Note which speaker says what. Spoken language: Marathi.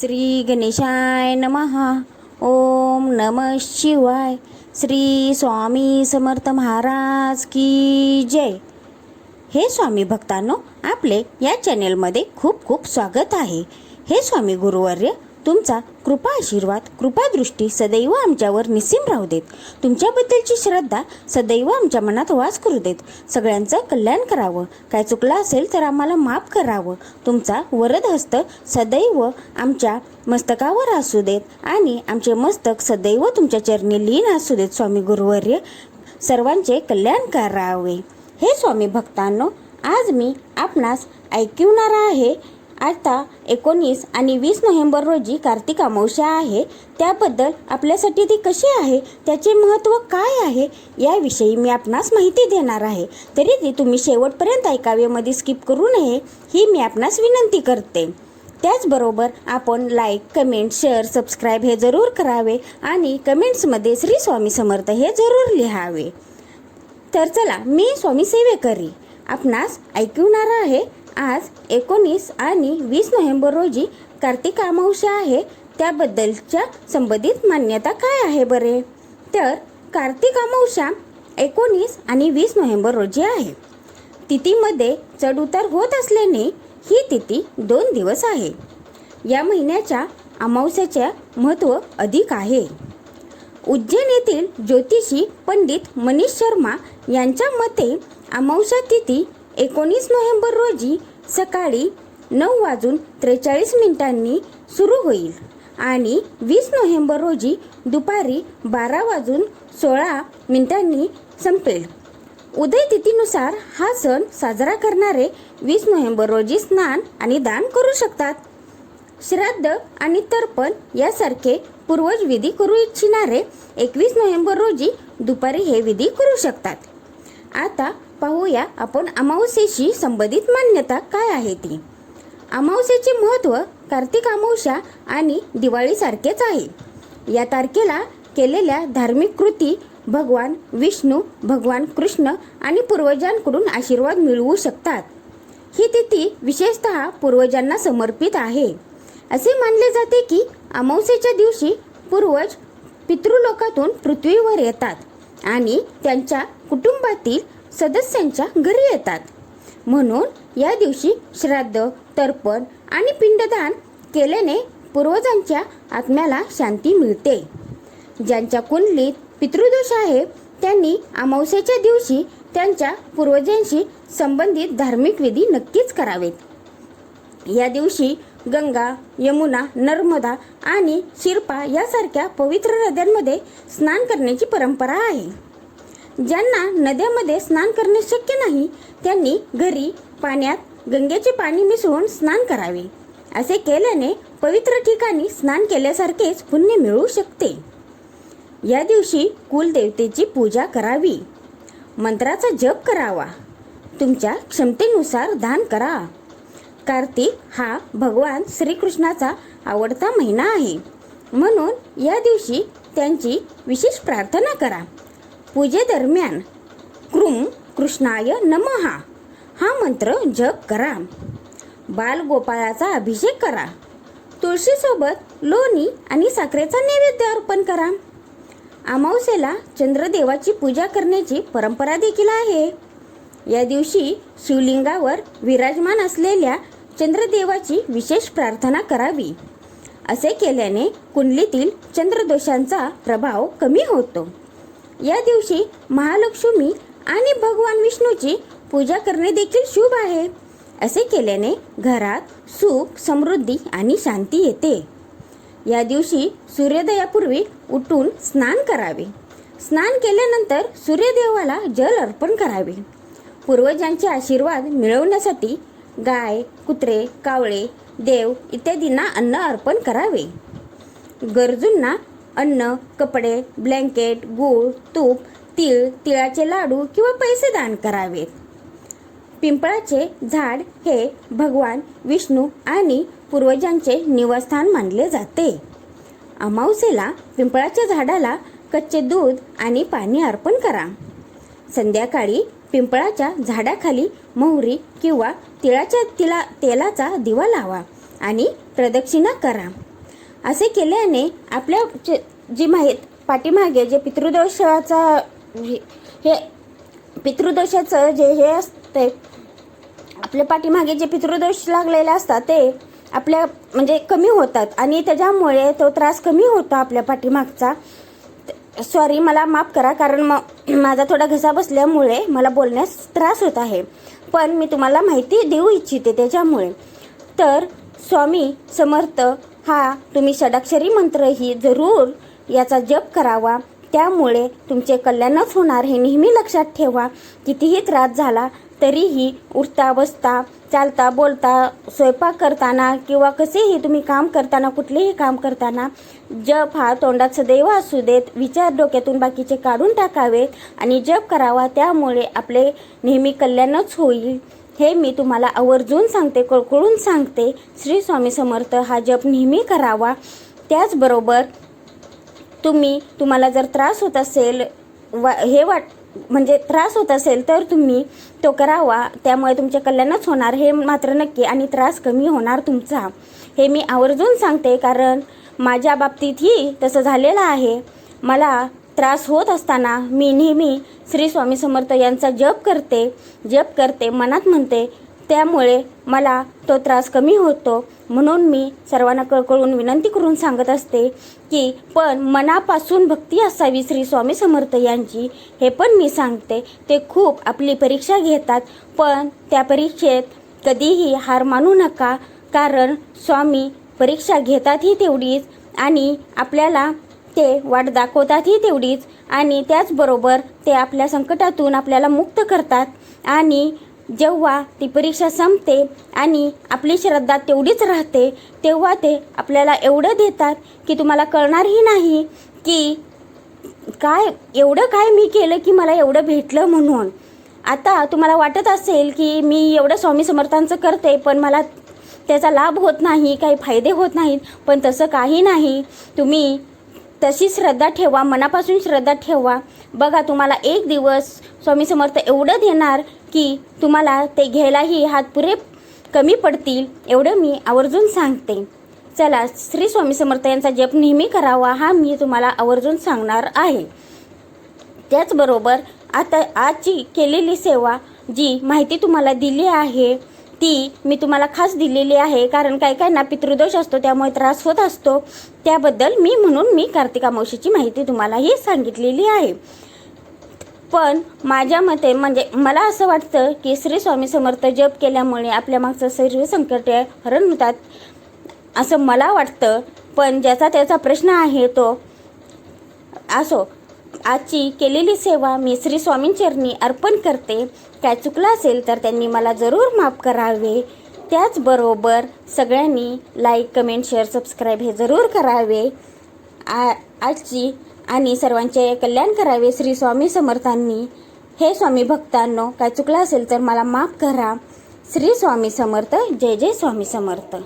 Speaker 1: श्री गणेशाय नमः. ओम नम शिवाय. श्री स्वामी समर्थ महाराज की जय. हे स्वामी भक्तांनो आपले या चॅनेलमध्ये खूप खूप स्वागत आहे. हे स्वामी गुरुवर्य तुमचा कृपा आशीर्वाद कृपादृष्टी सदैव आमच्यावर निसीम राहू देत. तुमच्याबद्दलची श्रद्धा सदैव आमच्या मनात वास करू देत. सगळ्यांचं कल्याण करावं. काय चुकलं असेल तर आम्हाला माफ करावं. तुमचा वरद हस्त सदैव आमच्या मस्तकावर असू देत आणि आमचे मस्तक सदैव तुमच्या चरणी लीन असू देत. स्वामी गुरुवर्य सर्वांचे कल्याण करावे. हे स्वामी भक्तांनो आज मी आपणास ऐकवणार आहे आता एकोणीस आणि वीस नोव्हेंबर रोजी कार्तिक अमावस्या आहे. त्याबद्दल आपल्यासाठी ती कशी आहे? त्याचे महत्त्व काय आहे? याविषयी मी आपणास माहिती देणार आहे. तरी ती तुम्ही शेवटपर्यंत ऐकावे मध्ये स्किप करू नये ही मी आपणास विनंती करते. त्याचबरोबर आपण लाईक कमेंट शेअर सबस्क्राईब हे जरूर करावे आणि कमेंट्समध्ये श्री स्वामी समर्थ हे जरूर लिहावे. तर चला मी स्वामी सेवेकरी आपणास ऐकवणार आहे आज एकोणीस आणि वीस नोव्हेंबर रोजी कार्तिक अमावस्या आहे. त्याबद्दलच्या संबंधित मान्यता काय आहे बरे? तर कार्तिक अमावस्या एकोणीस आणि वीस नोव्हेंबर रोजी आहे. तिथीमध्ये चढउतार होत असल्याने ही तिथी दोन दिवस आहे. या महिन्याच्या अमावस्याचे महत्त्व अधिक आहे. उज्जैन येथील ज्योतिषी पंडित मनीष शर्मा यांच्या मते अमावस्या तिथी एकोणीस नोव्हेंबर रोजी सकाळी नऊ वाजून त्रेचाळीस मिनिटांनी सुरू होईल आणि वीस नोव्हेंबर रोजी दुपारी बारा वाजून सोळा मिनिटांनी संपेल. उदय तिथीनुसार हा सण साजरा करणारे वीस नोव्हेंबर रोजी स्नान आणि दान करू शकतात. श्राद्ध आणि तर्पण यासारखे पूर्वज विधी करू इच्छिणारे एकवीस नोव्हेंबर रोजी दुपारी हे विधी करू शकतात. आता पाहूया आपण अमावस्येशी संबंधित मान्यता काय आहे ती. अमावस्येचे महत्त्व कार्तिक अमावस्या आणि दिवाळीसारखेच आहे. या तारखेला केलेल्या धार्मिक कृती भगवान विष्णू भगवान कृष्ण आणि पूर्वजांकडून आशीर्वाद मिळवू शकतात. ही तिथी विशेषतः पूर्वजांना समर्पित आहे. असे मानले जाते की अमावस्येच्या दिवशी पूर्वज पितृलोकातून पृथ्वीवर येतात आणि त्यांच्या कुटुंबातील सदस्यांच्या घरी येतात. म्हणून या दिवशी श्राद्ध तर्पण आणि पिंडदान केल्याने पूर्वजांच्या आत्म्याला शांती मिळते. ज्यांच्या कुंडलीत पितृदोष आहे त्यांनी अमावस्याच्या दिवशी त्यांच्या पूर्वजांशी संबंधित धार्मिक विधी नक्कीच करावेत. या दिवशी गंगा यमुना नर्मदा आणि शिरपा यासारख्या पवित्र नद्यांमध्ये स्नान करण्याची परंपरा आहे. ज्यांना नद्यामध्ये स्नान करणे शक्य नाही त्यांनी घरी पाण्यात गंगेचे पाणी मिसळून स्नान करावे. असे केल्याने पवित्र ठिकाणी स्नान केल्यासारखेच पुण्य मिळू शकते. या दिवशी कुलदेवतेची पूजा करावी. मंत्राचा जप करावा. तुमच्या क्षमतेनुसार दान करा. कार्तिक हा भगवान श्रीकृष्णाचा आवडता महिना आहे. म्हणून या दिवशी त्यांची विशेष प्रार्थना करा. पूजेदरम्यान कृम कृष्णाय नमहा हा मंत्र जप करा. बालगोपाळाचा अभिषेक करा. तुळशीसोबत लोणी आणि साखरेचा नैवेद्य अर्पण करा. अमावस्येला चंद्रदेवाची पूजा करण्याची परंपरा देखील आहे. या दिवशी शिवलिंगावर विराजमान असलेल्या चंद्रदेवाची विशेष प्रार्थना करावी. असे केल्याने कुंडलीतील चंद्रदोषांचा प्रभाव कमी होतो. या दिवशी महालक्ष्मी आणि भगवान विष्णूची पूजा करणे देखील शुभ आहे. असे केल्याने घरात सुख समृद्धी आणि शांती येते. या दिवशी सूर्योदयापूर्वी उठून स्नान करावे. स्नान केल्यानंतर सूर्यदेवाला जल अर्पण करावे. पूर्वजांचे आशीर्वाद मिळवण्यासाठी गाय कुत्रे कावळे देव इत्यादींना अन्न अर्पण करावे. गरजूंना अन्न कपडे ब्लँकेट गूळ तूप तीळ तिळाचे लाडू किंवा पैसे दान करावेत. पिंपळाचे झाड हे भगवान विष्णू आणि पूर्वजांचे निवासस्थान मानले जाते. अमावसेला पिंपळाच्या झाडाला कच्चे दूध आणि पाणी अर्पण करा. संध्याकाळी पिंपळाच्या झाडाखाली मोहरी किंवा तिळाच्या तिला तेलाचा दिवा लावा आणि प्रदक्षिणा करा. असे केल्याने आपल्या जे जी माहीत पाठीमागे जे पितृदोषाचा हे हे पितृदोषाचं जे हे असते आपल्या पाठीमागे जे पितृदोष लागलेले असतात ते आपल्या म्हणजे कमी होतात. आणि त्याच्यामुळे तो त्रास कमी होतो आपल्या पाठीमागचा. सॉरी मला माफ करा कारण मग माझा थोडा घसा बसल्यामुळे मला बोलण्यास त्रास होत आहे. पण मी तुम्हाला माहिती देऊ इच्छिते त्याच्यामुळे. तर स्वामी समर्थ हा तुम्ही षडाक्षरी मंत्र ही जरूर याचा जप करावा. त्यामुळे तुमचे कल्याणच होणार हे नेहमी लक्षात ठेवा. कितीही त्रास झाला तरीही उठता बसता चालता बोलता स्वयंपाक करताना किंवा कसेही तुम्ही काम करताना कुठलेही काम करताना जप हा तोंडात सदैव असू देत विचार डोक्यातून बाकीचे काढून टाकावेत आणि जप करावा. त्यामुळे आपले नेहमी कल्याणच होईल. हे मी तुम्हाला आवर्जून सांगते कळकळून सांगते. श्री स्वामी समर्थ हा जप नेहमी करावा. त्याचबरोबर तुम्ही तुम्हाला जर त्रास होत असेल वा हे वाट म्हणजे त्रास होत असेल तर तुम्ही तो करावा. त्यामुळे तुमचे कल्याणच होणार हे मात्र नक्की आणि त्रास कमी होणार तुमचा. हे मी आवर्जून सांगते कारण माझ्या बाबतीतही तसं झालेलं आहे. मला त्रास होत असताना मी नेहमी श्री स्वामी समर्थ यांचा जप करते जप करते मनात म्हणते त्यामुळे मला तो त्रास कमी होतो. म्हणून मी सर्वांना कळकळून विनंती करून सांगत असते की पण मनापासून भक्ती असावी श्री स्वामी समर्थ यांची हे पण मी सांगते. ते खूप आपली परीक्षा घेतात पण त्या परीक्षेत कधीही हार मानू नका कारण स्वामी परीक्षा घेतातही तेवढीच आणि आपल्याला ते वाट दाखवतातही तेवढीच. आणि त्याचबरोबर ते आपल्या संकटातून आपल्याला मुक्त करतात. आणि जेव्हा ती परीक्षा संपते आणि आपली श्रद्धा तेवढीच राहते तेव्हा ते आपल्याला एवढं देतात की तुम्हाला कळणारही नाही की काय एवढं काय मी केलं की मला एवढं भेटलं म्हणून. आता तुम्हाला वाटत असेल की मी एवढं स्वामी समर्थांचं करते पण मला त्याचा लाभ होत नाही काही फायदे होत नाहीत पण तसं काही नाही. तुम्ही तशी श्रद्धा ठेवा मनापासून श्रद्धा ठेवा. बघा तुम्हाला एक दिवस स्वामी समर्थ एवढं देणार की तुम्हाला ते घ्यायलाही हात पुरे कमी पडतील एवढं मी आवर्जून सांगते. चला श्री स्वामी समर्थ यांचा जप नेहमी करावा हा मी तुम्हाला आवर्जून सांगणार आहे. त्याचबरोबर आता आजची केलेली सेवा जी माहिती तुम्हाला दिली आहे ती मी तुम्हाला खास दिलेली आहे कारण काही काही ना पितृदोष असतो त्यामुळे त्रास होत असतो. त्याबद्दल मी म्हणून मी कार्तिका मावशीची माहिती तुम्हाला ही सांगितलेली आहे. पण माझ्या मते म्हणजे मला असं वाटतं की श्री स्वामी समर्थ जप केल्यामुळे आपल्या मागचं सर्व संकट हरण होतात असं मला वाटतं. पण ज्याचा त्याचा प्रश्न आहे तो असो आजची केलेली सेवा मी श्री स्वामींचरणी अर्पण करते. काय चुकलं असेल तर त्यांनी मला जरूर माफ करावे. त्याचबरोबर सगळ्यांनी लाईक कमेंट शेअर सबस्क्राईब हे जरूर करावे. आ आजची आणि सर्वांचे कल्याण करावे श्री स्वामी समर्थांनी. हे स्वामी भक्तांनो काय चुकलं असेल तर मला माफ करा. श्री स्वामी समर्थ जय जय स्वामी समर्थ.